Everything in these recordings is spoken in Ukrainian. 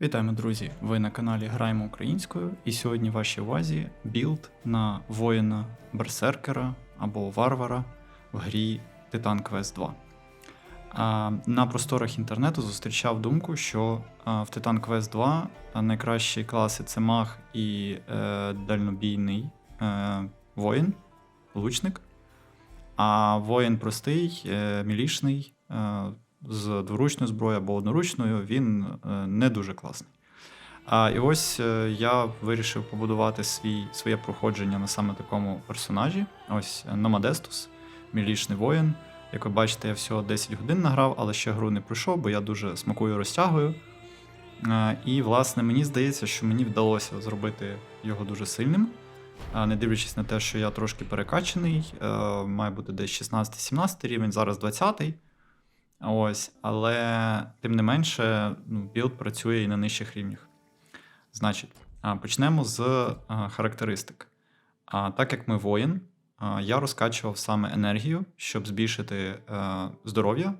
Вітаємо, друзі! Ви на каналі Граємо українською, і сьогодні вашій увазі білд на воїна берсеркера або варвара в грі Titan Quest 2. А, на просторах інтернету зустрічав думку, що в Titan Quest 2 найкращі класи це маг і е, дальнобійний е, воїн, лучник. А воїн простий, е, мілішний, з дворучною зброєю або одноручною, він е, не дуже класний. А, і ось е, я вирішив побудувати свій, своє проходження на саме такому персонажі. Ось Номадестус, мілішний воїн. Як ви бачите, я всього 10 годин награв, але ще гру не пройшов, бо я дуже смакую розтягую. Е, І, власне, мені здається, що мені вдалося зробити його дуже сильним. Не дивлячись на те, що я трошки перекачаний, має бути десь 16-17 рівень, зараз 20-й. Ось, але тим не менше, ну, білд працює і на нижчих рівнях. Значить, почнемо з а, характеристик. А, так як ми воїн, я розкачував саме енергію, щоб збільшити е, здоров'я.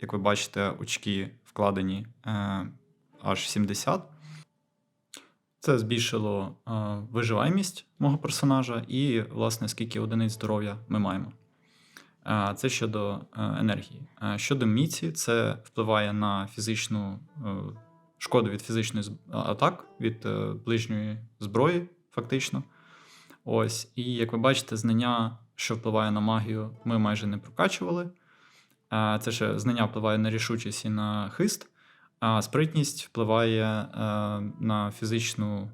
Як ви бачите, очки вкладені е, аж 70. Це збільшило е, виживаємість мого персонажа і, власне, скільки одиниць здоров'я ми маємо. Е, Це щодо е, енергії. Е, Щодо міці, це впливає на фізичну шкоду від фізичної атак, від ближньої зброї, фактично. Ось. І як ви бачите, знання, що впливає на магію, ми майже не прокачували. Це ще знання впливає на рішучість і на хист, а спритність впливає на фізичну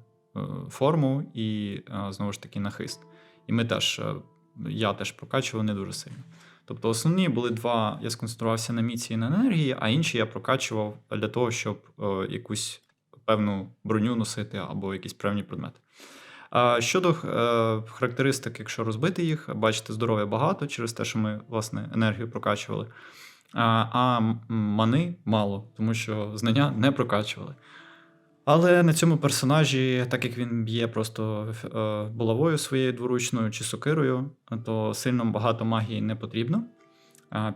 форму і знову ж таки на хист. І ми теж, я теж прокачував не дуже сильно. Тобто основні були два, я сконцентрувався на міці і на енергії, а інші я прокачував для того, щоб е, якусь певну броню носити або якісь певні предмети. Щодо е, характеристик, якщо розбити їх, бачите, здоров'я багато через те, що ми власне енергію прокачували. А мани мало, тому що знання не прокачували. Але на цьому персонажі, так як він б'є просто е, булавою своєю дворучною чи сокирою, то сильно багато магії не потрібно.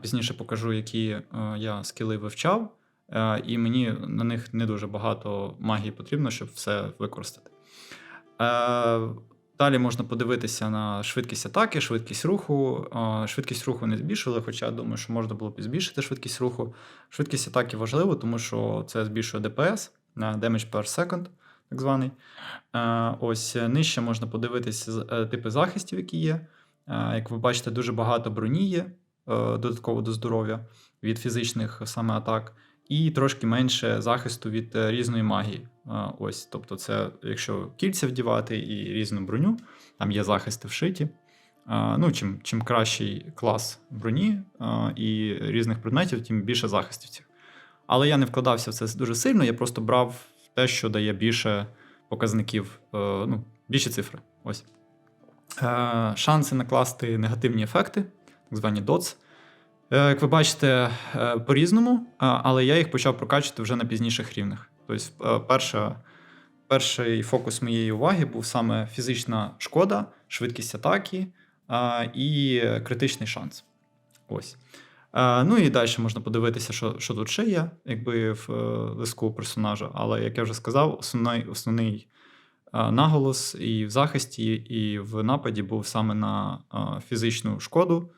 Пізніше покажу, які е, я скіли вивчав, е, і мені на них не дуже багато магії потрібно, щоб все використати. Далі можна подивитися на швидкість атаки, швидкість руху. Швидкість руху не збільшили, хоча я думаю, що можна було б збільшити швидкість руху. Швидкість атаки важливо, тому що це збільшує ДПС damage per second, так званий. Е, Ось е, нижче можна подивитися е, типи захистів, які є. Як ви бачите, дуже багато броні є додатково до здоров'я від фізичних саме атак, і трошки менше захисту від різної магії. Ось, тобто, це якщо кільця вдівати і різну броню, там є захисти вшиті. Ну, чим, чим кращий клас броні і різних предметів, тим більше захистів цих. Але я не вкладався в це дуже сильно, я просто брав те, що дає більше показників, е, ну, більші цифри. Ось. Е, Шанси накласти негативні ефекти, так звані DOTS. Е, Як ви бачите, по-різному, але я їх почав прокачувати вже на пізніших рівнях. Тобто, перша, перший фокус моєї уваги був саме фізична шкода, швидкість атаки і критичний шанс. Ось. Е, Ну і далі можна подивитися, що, що тут ще є, якби в е, лиску персонажа. Але, як я вже сказав, основний, основний е, наголос і в захисті, і в нападі був саме на фізичну шкоду,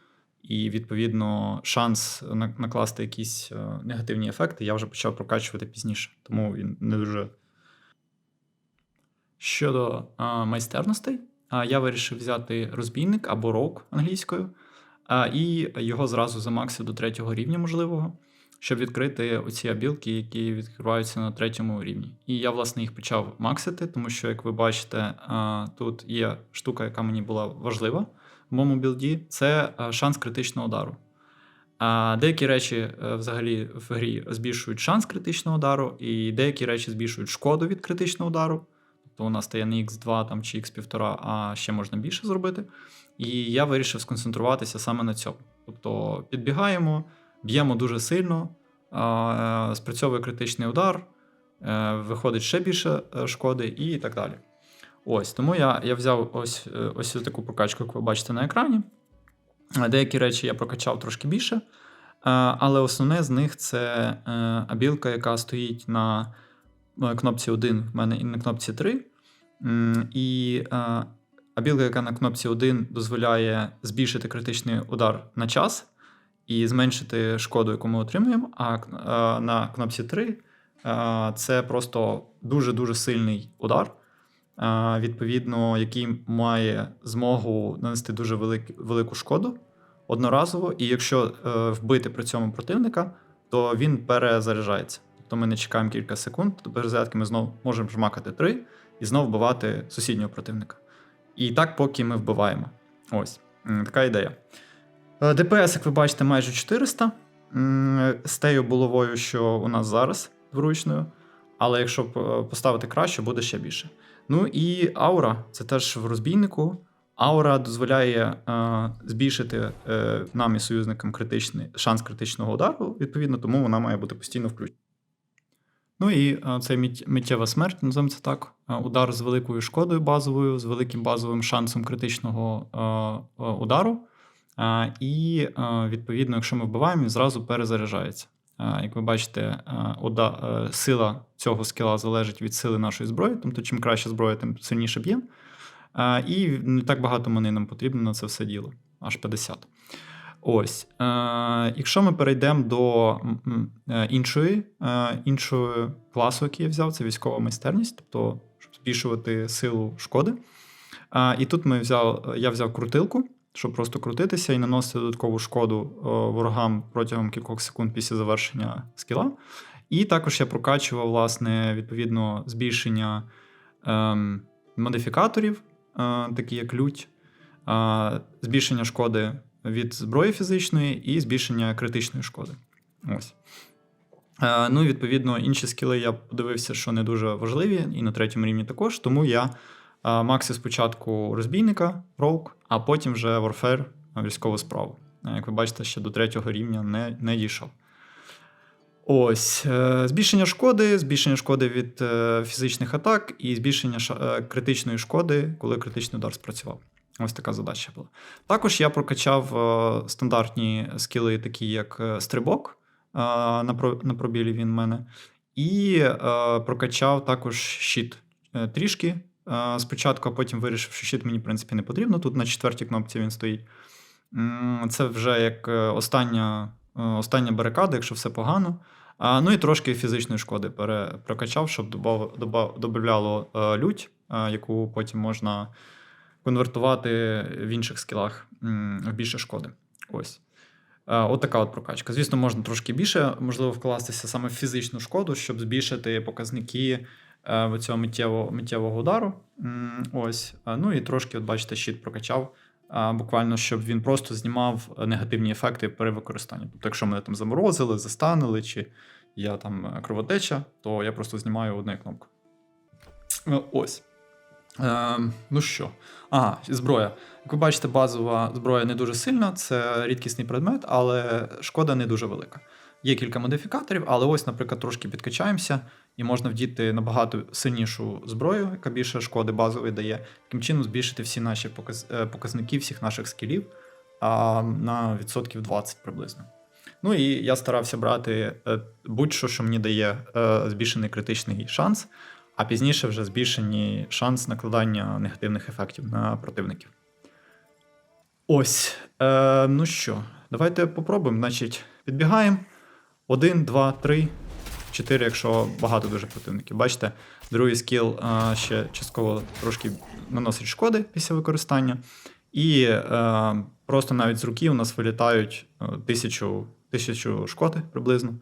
і, відповідно, шанс накласти якісь негативні ефекти я вже почав прокачувати пізніше, тому він не дуже. Щодо майстерностей, я вирішив взяти розбійник або роук англійською, і його зразу замаксив до третього рівня можливого, щоб відкрити оці абілки, які відкриваються на третьому рівні. І я, власне, їх почав максити, тому що, як ви бачите, тут є штука, яка мені була важлива в моєму білді, це шанс критичного удару. Деякі речі е, взагалі в грі збільшують шанс критичного удару, і деякі речі збільшують шкоду від критичного удару. Тобто вона стає не X2 там, чи X1,5, а ще можна більше зробити. І я вирішив сконцентруватися саме на цьому. Тобто підбігаємо, б'ємо дуже сильно, спрацьовує критичний удар, е, виходить ще більше е, шкоди і так далі. Ось, тому я, я взяв ось, е, ось таку прокачку, як ви бачите на екрані. Деякі речі я прокачав трошки більше, але основне з них це абілка, яка стоїть на кнопці 1 в мене і на кнопці 3. І абілка, яка на кнопці 1 дозволяє збільшити критичний удар на час і зменшити шкоду, яку ми отримуємо. А на кнопці 3 е, це просто дуже-дуже сильний удар, відповідно, який має змогу нанести дуже велик, велику шкоду одноразово. І якщо е, вбити при цьому противника, то він перезаряджається. Тобто ми не чекаємо кілька секунд, до перезарядки ми знову можемо жмакати 3 і знову вбивати сусіднього противника. І так, поки ми вбиваємо. Ось така ідея. Е, ДПС, як ви бачите, майже 400 з тею булавою, що у нас зараз вручною. Але якщо поставити краще, буде ще більше. Ну і аура це теж в розбійнику. Аура дозволяє е, збільшити е, нам і союзникам критичний шанс критичного удару, відповідно, тому вона має бути постійно включена. Ну і е, це миттєва смерть, називаємо це так. Е, удар з великою шкодою базовою, з великим базовим шансом критичного е, удару. І відповідно, якщо ми вбиваємо, він зразу перезаряджається. Як ви бачите, сила цього скіла залежить від сили нашої зброї, тобто чим краща зброя, тим сильніше б'є. І не так багато мани нам потрібно на це все діло, аж 50. Ось. Е, Якщо ми перейдемо до е, іншої, е, іншої класу, який я взяв, це військова майстерність, тобто, щоб збільшувати силу шкоди. Е, І тут ми взяв, я взяв крутилку, щоб просто крутитися і наносити додаткову шкоду ворогам протягом кількох секунд після завершення скіла. І також я прокачував, власне, відповідно, збільшення ем, модифікаторів, е, такі як лють, е, збільшення шкоди від зброї фізичної і збільшення критичної шкоди. Ось. Ну, відповідно, інші скіли я подивився, що не дуже важливі, і на третьому рівні також. Тому я максив спочатку розбійника, роук, а потім вже Warfare, військову справу. Як ви бачите, ще до третього рівня не, не дійшов. Ось, е, збільшення шкоди, збільшення шкоди від е, фізичних атак і збільшення е, критичної шкоди, коли критичний удар спрацював. Ось така задача була. Також я прокачав е, стандартні скіли, такі як е, стрибок. е, На, про, на пробілі він в мене. І прокачав також щит трішки. Спочатку, а потім вирішив, що щит мені, в принципі, не потрібно. Тут на четвертій кнопці він стоїть. Це вже як остання, остання барикада, якщо все погано. Ну і трошки фізичної шкоди прокачав, щоб додавало лють, яку потім можна конвертувати в інших скілах в більше шкоди. Ось. Е, От така от прокачка. Звісно, можна трошки більше, можливо, вкластися саме в фізичну шкоду, щоб збільшити показники е, цього миттєвого, миттєвого удару. Ось. Е, Ну і трошки, от бачите, щит прокачав. Буквально, щоб він просто знімав негативні ефекти при використанні. Тобто, якщо мене там заморозили, застанили, чи я там кровотеча, то я просто знімаю одною кнопкою. Е, Ось. Е, ну що, ага, зброя. Як ви бачите, базова зброя не дуже сильна, це рідкісний предмет, але шкода не дуже велика. Є кілька модифікаторів, але ось, наприклад, трошки підкачаємося, і можна вдіти набагато сильнішу зброю, яка більше шкоди базової дає. Таким чином збільшити всі наші е, показники всіх наших скілів а, на відсотків 20 приблизно. Ну і я старався брати е, будь-що, що мені дає е, збільшений критичний шанс, а пізніше вже збільшений шанс накладання негативних ефектів на противників. Ось. Е, ну що, давайте попробуємо. Значить, підбігаємо. Один, два, три, чотири, якщо багато дуже противників. Бачите, другий скіл е, ще частково трошки наносить шкоди після використання. І е, просто навіть з руки у нас вилітають е, тисячу, тисячу шкоди приблизно.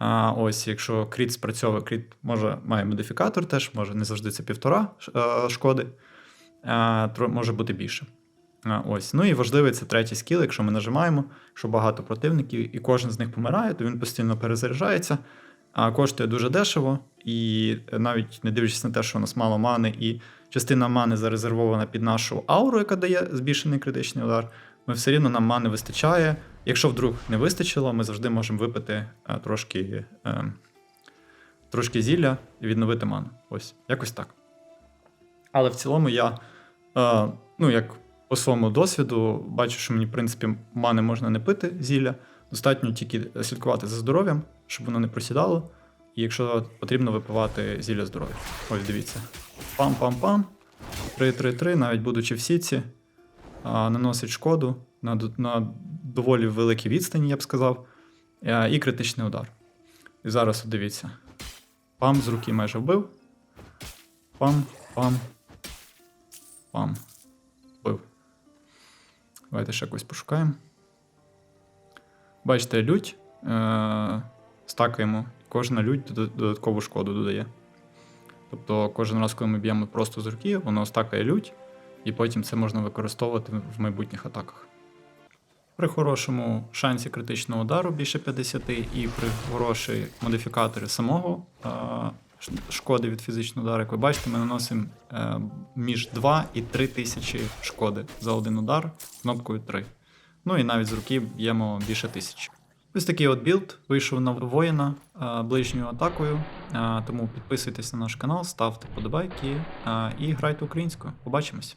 А, ось, якщо кріт спрацьовує, кріт може має модифікатор теж, може не завжди це півтора е, шкоди, а, може бути більше. А, ось. Ну і важливий це третій скіл, якщо ми нажимаємо, що багато противників, і кожен з них помирає, то він постійно перезаряджається, а коштує дуже дешево, і навіть не дивлячись на те, що у нас мало мани, і частина мани зарезервована під нашу ауру, яка дає збільшений критичний удар, ми все рівно нам мани вистачає. Якщо вдруг не вистачило, ми завжди можемо випити е, трошки, е, трошки зілля і відновити ману. Ось, якось так. Але в цілому я, е, ну, як по своєму досвіду, бачу, що мені, в принципі, мани можна не пити зілля. Достатньо тільки слідкувати за здоров'ям, щоб воно не просідало. І якщо потрібно випивати зілля здоров'я. Ось дивіться. Пам-пам-пам. 3-3-3, навіть будучи в сітці, а, наносить шкоду на, на доволі великій відстані, я б сказав, е, і критичний удар. І зараз дивіться. Пам з руки майже вбив. Пам, пам. Пам. Вбив. Давайте ще якось пошукаємо. Бачите, лють. Е- стакаємо. Кожна лють додаткову шкоду додає. Тобто кожен раз, коли ми б'ємо просто з руки, воно стакає лють, і потім це можна використовувати в майбутніх атаках. При хорошому шансі критичного удару більше 50 і при хорошій модифікаторі самого е, шкоди від фізичного удару, як ви бачите, ми наносимо е, між 2 і 3 тисячі шкоди за один удар кнопкою 3. Ну і навіть з руки б'ємо більше тисячі. Ось такий от білд вийшов на воїна е, ближньою атакою. Тому підписуйтесь на наш канал, ставте подобайки і грайте українською. Побачимось!